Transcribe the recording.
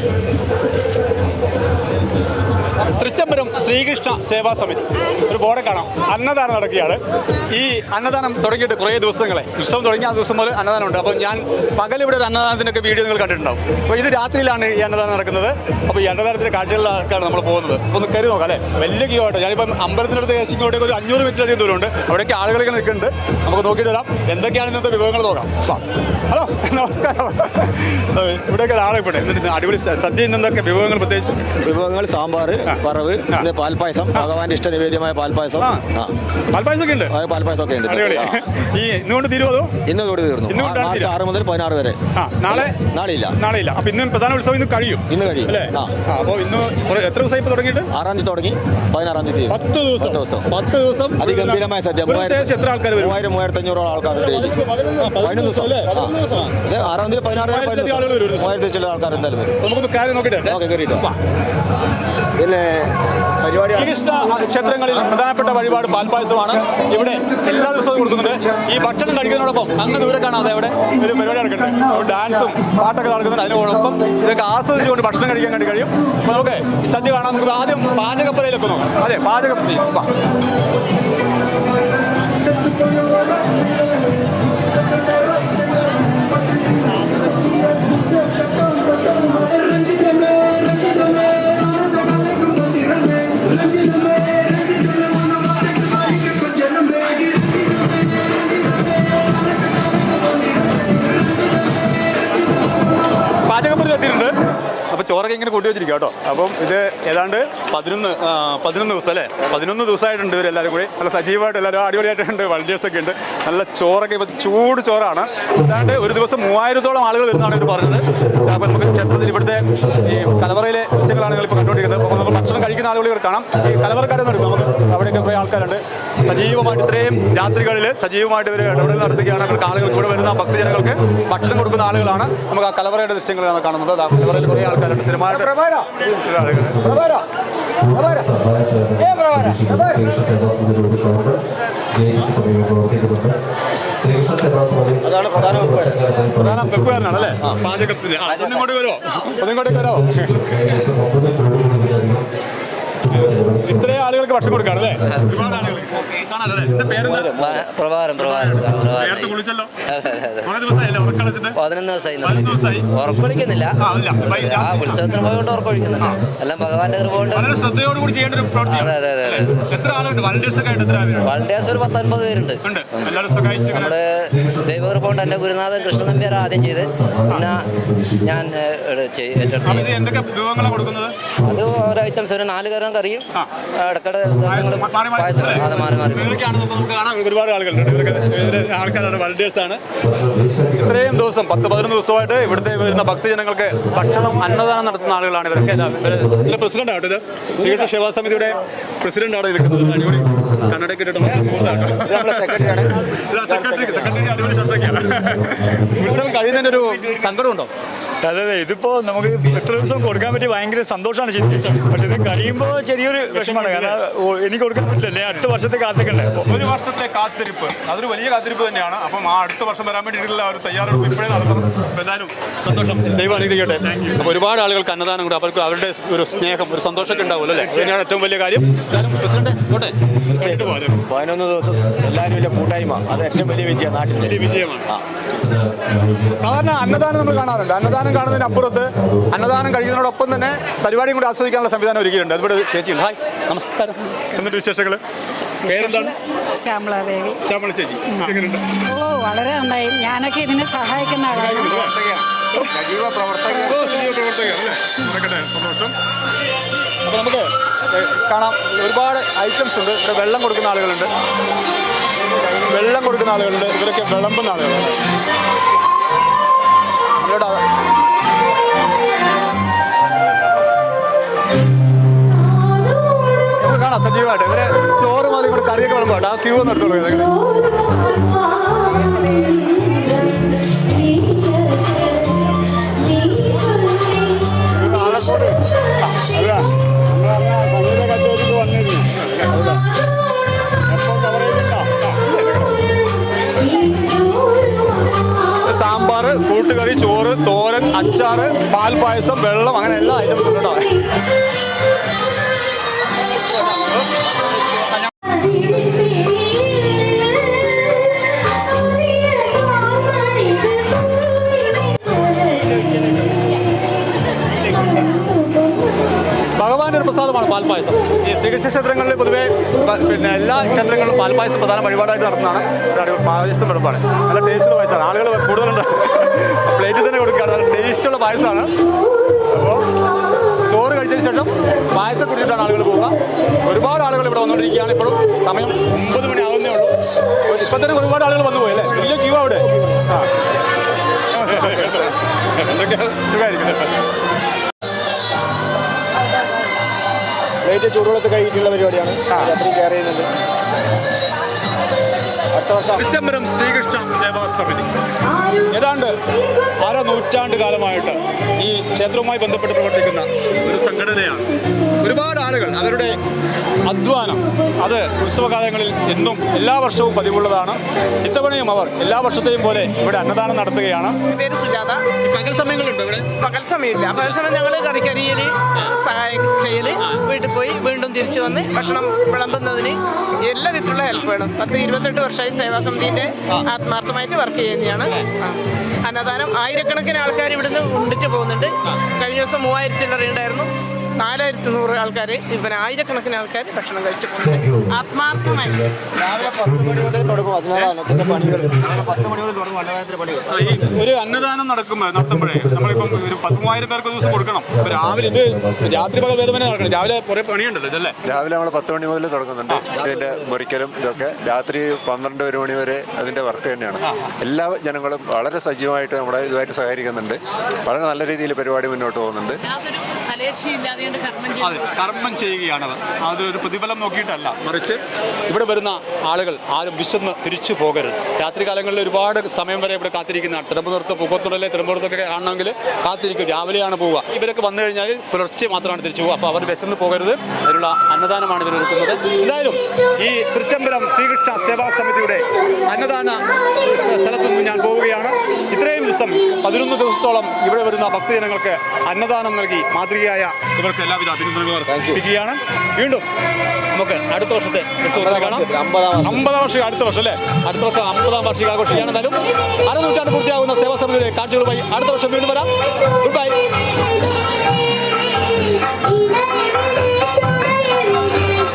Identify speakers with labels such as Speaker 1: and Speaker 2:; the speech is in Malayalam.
Speaker 1: Thank you. തൃച്ചംബരം ശ്രീകൃഷ്ണ സേവാ സമിതി. ഒരു ബോർഡ് കാണാം. അന്നദാനം നടക്കുകയാണ്. ഈ അന്നദാനം തുടങ്ങിയിട്ട് കുറേ ദിവസങ്ങളെ. ഉത്സവം തുടങ്ങിയ ആ ദിവസം മുതൽ അന്നദാനം ഉണ്ട് അപ്പോൾ ഞാൻ പകൽ ഇവിടെ ഒരു അന്നദാനത്തിനൊക്കെ വീഡിയോ നിങ്ങൾ കണ്ടിട്ടുണ്ടാവും. അപ്പോൾ ഇത് രാത്രിയിലാണ് ഈ അന്നദാനം നടക്കുന്നത്. അപ്പോൾ ഈ അന്നദാനത്തിന്റെ കാഴ്ചകളിലേക്കാണ് നമ്മൾ പോകുന്നത്. അപ്പോൾ ഒന്ന് കയറി നോക്കാം അല്ലേ? വലിയ ക്യൂ ആയിട്ട് ഞാനിപ്പം അമ്പലത്തിനടുത്ത് ഏശിങ്ങോട്ടേക്ക് ഒരു അഞ്ഞൂറ് മീറ്റർ അധികം ദൂരമുണ്ട്. അവിടേക്ക് ആളുകളൊക്കെ നിൽക്കുന്നുണ്ട്. നമുക്ക് നോക്കിയിട്ട് വരാം. എന്തൊക്കെയാണ് ഇന്നത്തെ വിഭവങ്ങൾ നോക്കാം. ഹലോ നമസ്കാരം. ഇവിടെയൊക്കെ ഒരാളെ ഇവിടെ. അടിപൊളി സദ്യ ഇന്നെന്തൊക്കെ വിഭവങ്ങൾ പ്രത്യേകിച്ച്?
Speaker 2: വിഭവങ്ങൾ സാമ്പാർ വറവ് പിന്നെ പാൽപ്പായസം ഭഗവാന്റെ ഇഷ്ട നിവേദ്യമായ പാൽപ്പായസം
Speaker 1: പാൽപ്പായസമൊക്കെ ഉണ്ട്?
Speaker 2: ഒക്കെ ഉണ്ട്.
Speaker 1: ഈ ഇന്നുകൊണ്ട്
Speaker 2: തീർന്നു. മാർച്ച് ആറ് മുതൽ പതിനാറ് വരെ.
Speaker 1: നാളെ
Speaker 2: നാളെ? ഇല്ല
Speaker 1: നാളെ ഇല്ല അപ്പൊ ഇന്ന് പ്രധാന ഉത്സവം ഇന്ന് കഴിയും.
Speaker 2: ഇന്ന് കഴിയും.
Speaker 1: അല്ലേ? അപ്പോൾ ഇന്ന് എത്ര ദിവസം ഇപ്പൊ തുടങ്ങിയിട്ട്?
Speaker 2: ആറാം തീയതി തുടങ്ങി. പതിനാറാം തീയതി.
Speaker 1: പത്ത് ദിവസം.
Speaker 2: ദിവസം.
Speaker 1: പത്ത് ദിവസം.
Speaker 2: അതിഗംഭീരമായ സദ്യ.
Speaker 1: എത്ര ആൾക്കാർ വരും?
Speaker 2: മൂവായിരം മൂവായിരത്തി അഞ്ഞൂറോളം ആൾക്കാർ. പതിനൊന്ന് ദിവസം. ആറാം തീയതി പതിനാറ് പതിനൊന്ന് ദിവസം. മൂവായിരത്തി ചില ആൾക്കാർ എന്തായാലും വരും.
Speaker 1: നമുക്ക് കാര്യം നോക്കിയിട്ട്
Speaker 2: ഓക്കെ കയറിയിട്ട് പിന്നെ പരിപാടി
Speaker 1: ശ്രീകൃഷ്ണ ക്ഷേത്രങ്ങളിൽ പ്രധാനപ്പെട്ട വഴിപാട് പാൽപായസമാണ് ഇവിടെ എല്ലാ ദിവസവും കൊടുക്കുന്നത്. ഈ ഭക്ഷണം കഴിക്കുന്നതിനോടൊപ്പം അങ്ങ് ദൂരെ കാണാതെ അവിടെ ഒരു പരിപാടി നടക്കുന്നുണ്ട് ഡാൻസും പാട്ടൊക്കെ നടക്കുന്നുണ്ട്. അതിനോടൊപ്പം ഇതൊക്കെ ആസ്വദിച്ചുകൊണ്ട് ഭക്ഷണം കഴിക്കാൻ വേണ്ടി കഴിയും. അപ്പോൾ നമുക്ക് സദ്യ കാണാൻ നമുക്ക് ആദ്യം പാചകപ്പുരയിലെത്തുന്നു അതെ പാചകപ്പുര. ചോറൊക്കെ ഇങ്ങനെ കൂട്ടി വെച്ചിരിക്കുക കേട്ടോ. അപ്പം ഇത് ഏതാണ്ട് പതിനൊന്ന് പതിനൊന്ന് ദിവസം അല്ലേ? പതിനൊന്ന് ദിവസമായിട്ടുണ്ട് ഇവരെല്ലാവരും കൂടി. നല്ല സജീവമായിട്ട് എല്ലാവരും അടിപൊളിയായിട്ടുണ്ട്. വളണ്ടിയേഴ്സൊക്കെ ഉണ്ട്. നല്ല ചോറൊക്കെ ഇപ്പോൾ ചൂട് ചോറാണ്. ഏതാണ്ട് ഒരു ദിവസം മൂവായിരത്തോളം ആളുകൾ വരുന്നതാണ് ഇവർ പറഞ്ഞത്. അപ്പോൾ നമുക്ക് ക്ഷേത്രത്തിൽ ഇവിടുത്തെ ഈ കലവറയിലെ ദൃശ്യങ്ങളാണ് ഇപ്പോൾ കണ്ടുകൊണ്ടിരിക്കുന്നത്. അപ്പോൾ നമ്മൾ ഭക്ഷണം കഴിക്കുന്ന ആളുകൾ ഇവിടെ കാണാം. ഈ കലവറക്കാരെന്ന് എടുക്കും നമുക്ക്? അവിടെയൊക്കെ കുറേ ആൾക്കാരുണ്ട്. സജീവമായിട്ട് ഇത്രയും രാത്രികളിൽ സജീവമായിട്ട് ഇവർ ഇടപെടൽ നടത്തുകയാണ്. അവർക്ക് ആളുകൾ കൂടെ വരുന്ന ഭക്തജനങ്ങൾക്ക് ഭക്ഷണം കൊടുക്കുന്ന ആളുകളാണ് നമുക്ക് ആ കലവറയുടെ ദൃശ്യങ്ങളാണ് കാണുന്നത്. ആ കലവറയിൽ കുറേ ആൾക്കാരുണ്ട്. സ്ഥിരമായിട്ട്
Speaker 2: അതാണ് പ്രധാന.
Speaker 1: പ്രധാന വെപ്പുകാരനാണ് അല്ലേ പാചകത്തിന്. ഒന്ന് ഇങ്ങോട്ട് വരുമോ ഒന്ന് ഇങ്ങോട്ടേക്ക് വരുമോ ആളുകൾക്ക് ഭക്ഷണം കൊടുക്കാണ് അല്ലേ? ഒരുപാട് ആളുകൾ. കാണാനല്ലേ എന്റെ പേരെന്താ?
Speaker 3: വ- പ്രഭാരം പ്രഭാരം
Speaker 1: കുളിച്ചല്ലോ ദിവസമായില്ലേ.
Speaker 3: പതിനൊന്ന് ദിവസമായി ഉറപ്പൊഴിക്കുന്നില്ല
Speaker 1: ആ
Speaker 3: ഉത്സവത്തിന് പോയോണ്ട് ഉറപ്പൊഴിക്കുന്നുണ്ട് എല്ലാം ഭഗവാന്റെ കൃപ കൊണ്ട്.
Speaker 1: വളരെ കൂടി ചെയ്യേണ്ട ഒരു പ്രവൃത്തിയാണ്
Speaker 3: അതെ അതെ അതെ
Speaker 1: വളണ്ടിയേഴ്സ് ഒക്കെ എത്ര ആളുണ്ട്?
Speaker 3: വളണ്ടിയേഴ്സ് ഒരു പത്തൊൻപത് പേരുണ്ട്. നമ്മുടെ ദൈവകൃപ കൊണ്ട് എന്റെ ഗുരുനാഥൻ കൃഷ്ണൻ നമ്പ്യാർ ആദ്യം ചെയ്ത്. പിന്നെ ഞാൻ അത് ഓരോ ഐറ്റംസ് ഒരു നാല് കരം കറിയും
Speaker 1: ആ.
Speaker 3: ഇടക്കടെ ദിവസങ്ങളും
Speaker 1: മാറി മാറി.
Speaker 3: പായസം. അത് മാറി മാറി.
Speaker 1: ഒരുപാട് ആളുകളുണ്ട്. ഇവരൊക്കെ ആൾക്കാരാണ് വളണ്ടിയേഴ്സ് ആണ്. ഇത്രയും ദിവസം പത്ത് പതിനൊന്ന് ദിവസമായിട്ട് ഇവിടുത്തെ വരുന്ന ഭക്തജനങ്ങൾക്ക് ഭക്ഷണം അന്നദാനം നടത്തുന്ന ആളുകളാണ് ഇവരൊക്കെ. ഇതിന്റെ പ്രസിഡന്റ് ആട്ടോ ഇത് ശ്രീകൃഷ്ണ സേവാ സമിതിയുടെ പ്രസിഡന്റ് ആണ് ഇരിക്കുന്നത്? അടിപൊളി. കണ്ണടയൊക്കെ ഇട്ടിട്ട് നല്ല സുഹൃത്താട്ടോ.
Speaker 2: നമ്മുടെ സെക്രട്ടറിയാണ്.
Speaker 1: ഇതാ സെക്രട്ടറി സെക്രട്ടറി അടിപൊളി ഷർട്ടൊക്കെയാണ് ഉത്സവം കഴിയുന്നതിന്റെ ഒരു സങ്കടമുണ്ടോ?
Speaker 4: അതെ അതെ ഇതിപ്പോ നമുക്ക് എത്ര ദിവസം കൊടുക്കാൻ പറ്റി ഭയങ്കര സന്തോഷമാണ് ശരി പക്ഷെ ഇത് കഴിയുമ്പോൾ ചെറിയൊരു വിഷമമാണ്. കാരണം എനിക്ക് കൊടുക്കാൻ പറ്റില്ല. അടുത്ത വർഷത്തെ കാത്തിരിക്കണ്ടേ?
Speaker 1: ഒരു വർഷത്തെ കാത്തിരിപ്പ്. അതൊരു വലിയ കാത്തിരിപ്പ് തന്നെയാണ്. അപ്പം ആ അടുത്ത വർഷം വരാൻ വേണ്ടിയിട്ടുള്ള ഒരു തയ്യാറെടുപ്പ് ഇപ്പോഴേ നടത്തണം എന്തായാലും സന്തോഷം. ദൈവം അനുഗ്രഹിക്കട്ടെ. അപ്പോൾ ഒരുപാട് ആളുകൾക്ക് അന്നദാനം കൂടെ അവർക്ക് അവരുടെ ഒരു സ്നേഹം ഒരു സന്തോഷമൊക്കെ ഉണ്ടാവുമല്ലോ അല്ലേ? അത് ഏറ്റവും വലിയ കാര്യം എന്തായാലും പ്രസിഡന്റ് കോട്ടെ തീർച്ചയായിട്ടും
Speaker 2: പതിനൊന്ന് ദിവസം എല്ലാവരും വലിയ കൂട്ടായ്മ. അത് ഏറ്റവും വലിയ വിജയം നാട്ടിൽ
Speaker 1: വലിയ വിജയമാണ്. സാധാരണ അന്നദാനം നമ്മൾ കാണാറുണ്ട്. അന്നദാനം കാണുന്നതിന് അപ്പുറത്ത് അന്നദാനം കഴിക്കുന്നതിനോടൊപ്പം തന്നെ പരിപാടിയും കൂടി ആസ്വദിക്കാനുള്ള സംവിധാനം ഒരുക്കിയിട്ടുണ്ട്. അതുപോലെ ചേച്ചി ഹായ്. നമസ്കാരം. എന്നിട്ട് വിശേഷങ്ങൾ പേരെന്താണ്?
Speaker 5: ശ്യാമളാദേവി
Speaker 1: ശ്യാമള ചേച്ചി.
Speaker 5: ഓ വളരെ നന്നായി. ഞാനൊക്കെ ഇതിനെ സഹായിക്കുന്ന ആളാണ്.
Speaker 2: സജീവ പ്രവർത്തകർ
Speaker 1: ഓ, സജീവ പ്രവർത്തകയാണ് അല്ലേ? നടക്കട്ടെ, സന്തോഷം. അപ്പോൾ നമുക്ക് കാണാം. ഒരുപാട് ഐറ്റംസ് ഉണ്ട്. ഇവിടെ വെള്ളം കൊടുക്കുന്ന ആളുകളുണ്ട്. വെള്ളം കൊടുക്കുന്ന ആളുകളുണ്ട്. ഇവരൊക്കെ വിളമ്പുന്ന ആളുകളുണ്ട് നമുക്ക് കാണാം സജീവമായിട്ട്. ഇവരെ ഇവിടെ കറിയൊക്കെ വിളമ്പാട്ട് ആ ക്യൂ ഒന്ന് എടുത്തോളൂ കൂട്ടുകറി ചോറ് തോരൻ അച്ചാറ് പാൽപ്പായസം പാൽ പായസം വെള്ളം അങ്ങനെ എല്ലാ ഐറ്റംസും ഉണ്ട് കേട്ടോ. ശ്രീകൃഷ്ണ ക്ഷേത്രങ്ങളിൽ പൊതുവേ പിന്നെ എല്ലാ ക്ഷേത്രങ്ങളിലും പാൽപ്പായസം പ്രധാന വഴിപാടായിട്ട് നടത്തുന്നതാണ്. പായസം വെളുപ്പാണ്. നല്ല ടേസ്റ്റുള്ള പായസമാണ്. ആളുകൾ കൂടുതലുണ്ട്. പ്ലേറ്റിൽ തന്നെ കൊടുക്കുകയാണ്. നല്ല ടേസ്റ്റുള്ള പായസമാണ്. അപ്പോൾ ചോറ് കഴിച്ചതിന് ശേഷം പായസം കുടിച്ചിട്ടാണ് ആളുകൾ പോവുക. ഒരുപാട് ആളുകൾ ഇവിടെ വന്നുകൊണ്ടിരിക്കുകയാണ്. ഇപ്പോഴും സമയം ഒമ്പത് മണി ആവുന്നേ ഉള്ളൂ. ഇപ്പം തന്നെ ഒരുപാട് ആളുകൾ വന്നു പോയി അല്ലേ? വലിയ ക്യൂ അവിടെ. ആ.
Speaker 2: പ്ലേറ്റ് ചൂടുവെള്ളത്തിൽ കഴിഞ്ഞിട്ടുള്ള പരിപാടിയാണ്. രാത്രി കെയർ ചെയ്യുന്നത്
Speaker 1: തിരുച്ചമ്പരം ശ്രീകൃഷ്ണ സേവാ സമിതി ഏതാണ്ട് അര നൂറ്റാണ്ട് കാലമായിട്ട് ഈ ക്ഷേത്രവുമായി ബന്ധപ്പെട്ട് പ്രവർത്തിക്കുന്ന ഒരു സംഘടനയാണ്. ഒരുപാട് ആളുകൾ അവരുടെ അധ്വാനം അത് ഉത്സവകാലങ്ങളിൽ എന്നും എല്ലാ വർഷവും പതിവുള്ളതാണ്. ഇത്തവണയും അവർ എല്ലാ വർഷത്തെയും പോലെ ഇവിടെ അന്നദാനം നടത്തുകയാണ്.
Speaker 6: പേര് സുജാത.
Speaker 1: പകൽ സമയങ്ങളുണ്ട് ഇവിടെ?
Speaker 6: പകൽ സമയമില്ല. പകൽ സമയം ഞങ്ങൾ കറിക്കരിയൽ സഹായം ചെയ്യൽ വീട്ടിൽ പോയി വീണ്ടും തിരിച്ചു വന്ന് ഭക്ഷണം വിളമ്പുന്നതിന് എല്ലാ വിധത്തിലുള്ള ഹെൽപ്പ് വേണം. പത്ത് ഇരുപത്തെട്ട് വർഷമായി സേവാ സമിതിന്റെ ആത്മാർത്ഥമായിട്ട് വർക്ക് ചെയ്യുന്നതാണ്. അന്നദാനം ആയിരക്കണക്കിന് ആൾക്കാർ ഇവിടുന്ന് ഉണ്ടിട്ട് പോകുന്നുണ്ട്. കഴിഞ്ഞ ദിവസം മൂവായിരത്തി ചില്ലറ ഉണ്ടായിരുന്നു. നാലായിരത്തി നൂറ് ആൾക്കാർ ഇപ്പം ആയിരക്കണക്കിന് ആൾക്കാർ ഭക്ഷണം കഴിച്ചു ആത്മാർത്ഥമായി.
Speaker 2: രാവിലെ പത്ത് മണി മുതൽ തുടങ്ങും. അന്നദാനത്തിന്റെ പണികൾ. രാവിലെ പത്ത് മണി മുതൽ തുടങ്ങും. അന്നദാനത്തിന്റെ പണികൾ.
Speaker 1: ഈ ഒരു അന്നദാനം നടക്കുമ്പോൾ നടത്തുമ്പോഴേ നമ്മളിപ്പം ഒരു പത്ത് മൂവായിരം പേർക്ക് ദിവസം കൊടുക്കണം. ഇപ്പൊ രാവിലെ ഇത് രാത്രി പകൽ വേദന നടക്കണം. രാവിലെ കുറെ പണിയുണ്ടല്ലോ ഇതല്ലേ?
Speaker 7: രാവിലെ നമ്മൾ പത്ത് മണി മുതൽ തുടങ്ങുന്നുണ്ട്. അതിന്റെ മുറിക്കലും ഇതൊക്കെ രാത്രി പന്ത്രണ്ട് ഒരു മണി വരെ അതിന്റെ വർക്ക് തന്നെയാണ്. എല്ലാ ജനങ്ങളും വളരെ സജീവമായിട്ട് നമ്മുടെ ഇതുമായിട്ട് സഹകരിക്കുന്നുണ്ട്. വളരെ നല്ല രീതിയിൽ പരിപാടി മുന്നോട്ട് പോകുന്നുണ്ട്.
Speaker 1: അതെ കർമ്മം ചെയ്യുകയാണത് അതൊരു പ്രതിഫലം നോക്കിയിട്ടല്ല. മറിച്ച് ഇവിടെ വരുന്ന ആളുകൾ ആരും വിശന്ന് തിരിച്ചു പോകരുത്. രാത്രി കാലങ്ങളിൽ ഒരുപാട് സമയം വരെ ഇവിടെ കാത്തിരിക്കുന്നതാണ്. തിരുവനന്തപുരത്ത് പൂക്കത്തുടലെ തിരുവനന്തപുരത്തൊക്കെ കാണണമെങ്കിൽ കാത്തിരിക്കും. രാവിലെയാണ് പോവുക. ഇവരൊക്കെ വന്നു കഴിഞ്ഞാൽ പുലർച്ചെ മാത്രമാണ് തിരിച്ചു പോകുക അപ്പോൾ അവർ വിശന്ന് പോകരുത്. അതിനുള്ള അന്നദാനമാണ് ഇവർ ഒരുക്കുന്നത്. എന്തായാലും ഈ തൃച്ചംബരം ശ്രീകൃഷ്ണ സേവാ സമിതിയുടെ അന്നദാന സ്ഥലത്തുനിന്ന് ഞാൻ പോവുകയാണ്. ഇത്രയും ദിവസം പതിനൊന്ന് ദിവസത്തോളം ഇവിടെ വരുന്ന ഭക്തജനങ്ങൾക്ക് അന്നദാനം നൽകി മാതൃകയായ ഇവർക്ക് എല്ലാവിധ അഭിനന്ദനങ്ങളും വീണ്ടും നമുക്ക് അടുത്ത വർഷത്തെ കാണാം.
Speaker 2: അമ്പതാം വർഷം
Speaker 1: അടുത്ത വർഷം അല്ലേ? അടുത്ത വർഷം അമ്പതാം വാർഷിക ആഘോഷിക്കുകയാണ് എന്നാലും അരനൂറ്റാണ്ട് പൂർത്തിയാകുന്ന സേവാ സമിതിയുടെ കാഴ്ചകളുമായി അടുത്ത വർഷം വീണ്ടും വരാം. Good bye